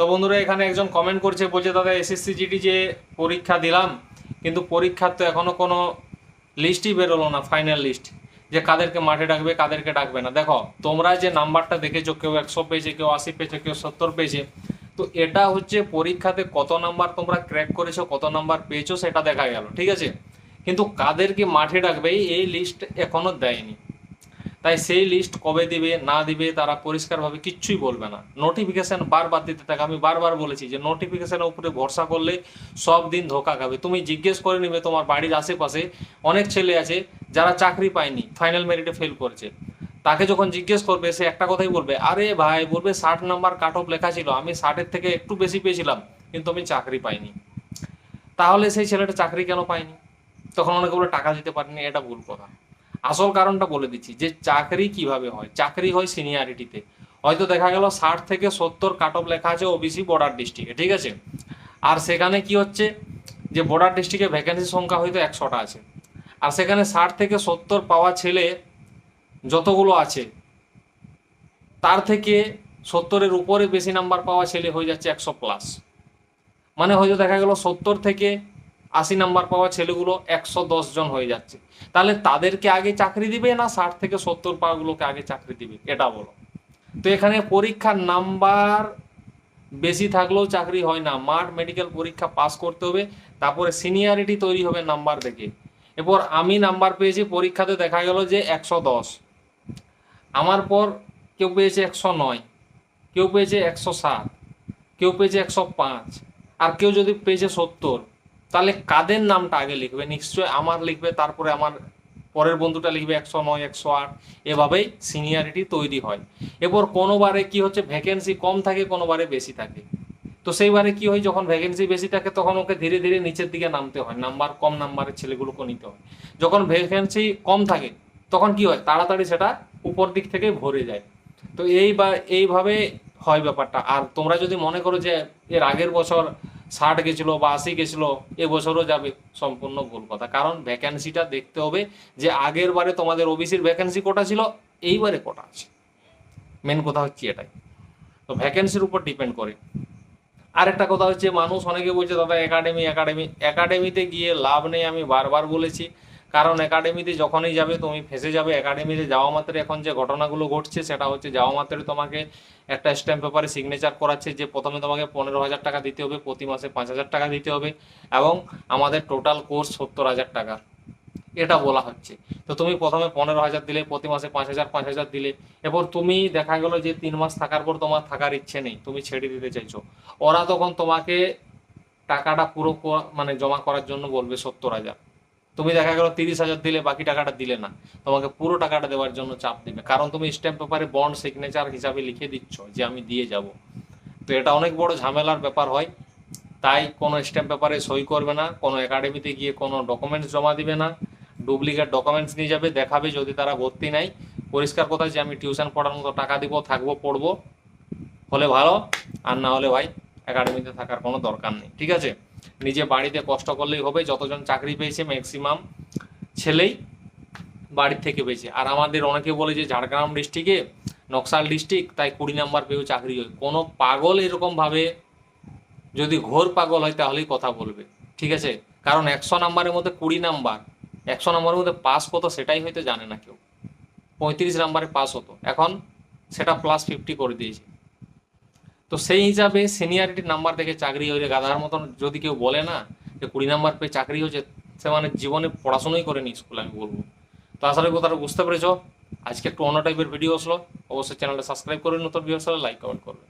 তো বন্ধুরা, এখানে একজন কমেন্ট করছে, বলছে, দাদা এসএসসি জিডি যে পরীক্ষা দিলাম, কিন্তু পরীক্ষার তো এখনও কোনো লিস্টই বেরোলো না ফাইনাল লিস্ট যে কাদেরকে মাঠে ডাকবে, কাদেরকে ডাকবে না। দেখো, তোমরা যে নাম্বারটা দেখেছ, কেউ একশো পেয়েছে, কেউ আশি পেয়েছে, কেউ সত্তর পেয়েছে, তো এটা হচ্ছে পরীক্ষাতে কত নাম্বার তোমরা ক্র্যাক করেছ, কত নাম্বার পেয়েছ, সেটা দেখা গেল, ঠিক আছে? কিন্তু কাদেরকে মাঠে ডাকবে, এই লিস্ট এখনও দেয়নি। তাই সেই লিস্ট কবে দিবে, না দিবে, তারা পরিষ্কারভাবে কিচ্ছুই বলবে না। নোটিফিকেশান বারবার দিতে থাকে। আমি বারবার বলেছি যে নোটিফিকেশনের উপরে ভরসা করলে সব দিন ধোকা খাবে। তুমি জিজ্ঞেস করে নিবে তোমার বাড়ির আশেপাশে। অনেক ছেলে আছে যারা চাকরি পায়নি ফাইনাল মেরিটে ফেল করেছে। তাকে যখন জিজ্ঞেস করবে, সে একটা কথাই বলবে, আরে ভাই, বলবে ষাট নাম্বার কাট অফ লেখা ছিল। আমি ষাটের থেকে একটু বেশি পেয়েছিলাম, কিন্তু আমি চাকরি পাইনি। তাহলে সেই ছেলেটা চাকরি কেন পায়নি? তখন অনেকে বলে, টাকা দিতে পারেনি, এটা ভুল কথা। আসল কারণটা বলে দিচ্ছি যে চাকরি কীভাবে হয়? চাকরি হয় সিনিয়রিটিতে হয়তো দেখা গেল ষাট থেকে সত্তর কাট অফ লেখা আছে ওবিসি বর্ডার ডিস্ট্রিক্টে ঠিক আছে? আর সেখানে কি হচ্ছে? যে বর্ডার ডিস্ট্রিক্টে ভ্যাকেন্সি সংখ্যা হয়তো একশোটা আছে। আর সেখানে ষাট থেকে সত্তর পাওয়া ছেলে যতগুলো আছে, তার থেকে সত্তরের উপরে বেশি নাম্বার পাওয়া ছেলে হয়ে যাচ্ছে একশো প্লাস মানে হয়তো দেখা গেল সত্তর থেকে আশি নাম্বার পাওয়া ছেলেগুলো একশো দশ জন হয়ে যাচ্ছে। তাহলে তাদেরকে আগে চাকরি দিবে না ষাট থেকে সত্তর পাওয়াগুলোকে আগে চাকরি দিবে? এটা বলো। তো এখানে পরীক্ষার নাম্বার বেশি থাকলেও চাকরি হয় না। মাঠ মেডিকেল পরীক্ষা পাস করতে হবে, তারপরে সিনিয়রিটি তৈরি হবে নাম্বার দেখে। এরপর আমি নাম্বার পেয়েছি, পরীক্ষাতে দেখা গেল যে একশো দশ। আমার পর কেউ পেয়েছে একশো নয়, কেউ পেয়েছে একশো সাত, কেউ পেয়েছে একশো পাঁচ, আর কেউ যদি পেয়েছে সত্তর। তাহলে কাদের নামটা আগে লিখবে? নিশ্চয় আমার লিখবে, তারপরে আমার পরের বন্ধুটা লিখবে একশো নয়, একশো আট। এভাবেই সিনিয়রিটি তৈরি হয়। এরপর কোনোবারে কি হচ্ছে? ভ্যাকেন্সি কম থাকে কোনোবারে বেশি থাকে। তো সেইবারে কি হয়? যখন ভ্যাকেন্সি বেশি থাকে, তখন ওকে ধীরে ধীরে নিচের দিকে নামতে হয়। নাম্বার কম, নাম্বারের ছেলেগুলোকে নিতে হয়। যখন ভ্যাকেন্সি কম থাকে, তখন কি হয়? তাড়াতাড়ি সেটা উপর দিক থেকে ভরে যায়। তো এই বা এইভাবে হয় ব্যাপারটা। আর তোমরা যদি মনে করো যে এর আগের বছর ষাট গেছিল বা আশি গেছিল এবছরও যাবে। সম্পূর্ণ ভুল কথা। কারণ ভ্যাকেন্সিটা দেখতে হবে যে আগের বারে তোমাদের ওবিসির ভ্যাকেন্সি কটা ছিল? এইবারে কটা আছে। মেন কথা হচ্ছে এটাই। তো ভ্যাকেন্সির উপর ডিপেন্ড করে। আরেকটা কথা হচ্ছে, মানুষ অনেকে বলছে, দাদা একাডেমি একাডেমি একাডেমিতে গিয়ে লাভ নেই, আমি বারবার বলেছি। কারণ একাডেমিতে যখনই যাবে, তুমি ফেসে যাবে। একাডেমিতে যাওয়া মাত্র এখন যে ঘটনাগুলো ঘটছে, সেটা হচ্ছে যাওয়া মাত্র তোমাকে একটা স্ট্যাম্প পেপারে সিগনেচার করাচ্ছে যে প্রথমে তোমাকে পনেরো হাজার টাকা দিতে হবে, প্রতি মাসে পাঁচ হাজার টাকা দিতে হবে এবং আমাদের টোটাল কোর্স সত্তর হাজার টাকা। এটা বলা হচ্ছে। তো তুমি প্রথমে পনেরো হাজার দিলে, প্রতি মাসে পাঁচ হাজার পাঁচ হাজার দিলে। এরপর তুমি দেখা গেলো যে তিন মাস থাকার পর তোমার থাকার ইচ্ছে নেই, তুমি ছেড়ে দিতে চাইছো। ওরা তখন তোমাকে টাকাটা পুরো মানে জমা করার জন্য বলবে সত্তর হাজার। তুমি দেখা গেলো তিরিশ হাজার দিলে, বাকি টাকাটা দিলে না। তোমাকে পুরো টাকাটা দেওয়ার জন্য চাপ দিবে। কারণ তুমি স্ট্যাম্প পেপারে বন্ড সিগনেচার হিসাবে লিখে দিচ্ছ যে আমি দিয়ে যাব। তো এটা অনেক বড় ঝামেলার ব্যাপার হয়। তাই কোনো স্ট্যাম্প পেপারে সই করবে না, কোনো একাডেমিতে গিয়ে কোনো ডকুমেন্টস জমা দিবে না। ডুপ্লিকেট ডকুমেন্টস নিয়ে যাবে, দেখাবে যদি তারা ভর্তি নাই। পরিষ্কার কথা যে আমি টিউশন পড়ার মতো টাকা দিব, থাকব, পড়ব। হলে ভালো, আর না হলে ভাই একাডেমিতে থাকার কোনো দরকার নেই। ঠিক আছে? নিজে বাড়িতে কষ্ট করলেই হবে, যতজন চাকরি পেয়েছে ম্যাক্সিমাম ছেলেই বাড়ির থেকে পেয়েছে। আর আমাদের অনেকে বলে যে ঝাড়গ্রাম ডিস্ট্রিক্টে নকশাল ডিস্ট্রিক্ট তাই কুড়ি নাম্বার পেয়েও চাকরি হয়। কোনো পাগল এরকমভাবে যদি ঘোর পাগল হয়, তাহলেই কথা বলবে। ঠিক আছে? কারণ একশো নাম্বারের মধ্যে কুড়ি নাম্বার, একশো নাম্বারের মধ্যে পাস কত সেটাই হয়তো জানে না কেউ। পঁয়ত্রিশ নাম্বারে পাস হতো। এখন সেটা প্লাস ফিফটি করে দিয়েছে। তো সেই হিসাবে সিনিয়রিটির নাম্বার দেখে চাকরি হয়ে গাধার মতন যদি কেউ বলে না যে কুড়ি নাম্বার পেয়ে চাকরি হয়েছে, সে মানে জীবনে পড়াশোনাই করেনি স্কুলে আমি বলব। তো আসলে কথাটা বুঝতে পেরেছ। আজকে একটু অন্য টাইপের ভিডিও আসলো। অবশ্যই চ্যানেলটা সাবস্ক্রাইব করে নতুন ভিডিও লাইক কমেন্ট করবে।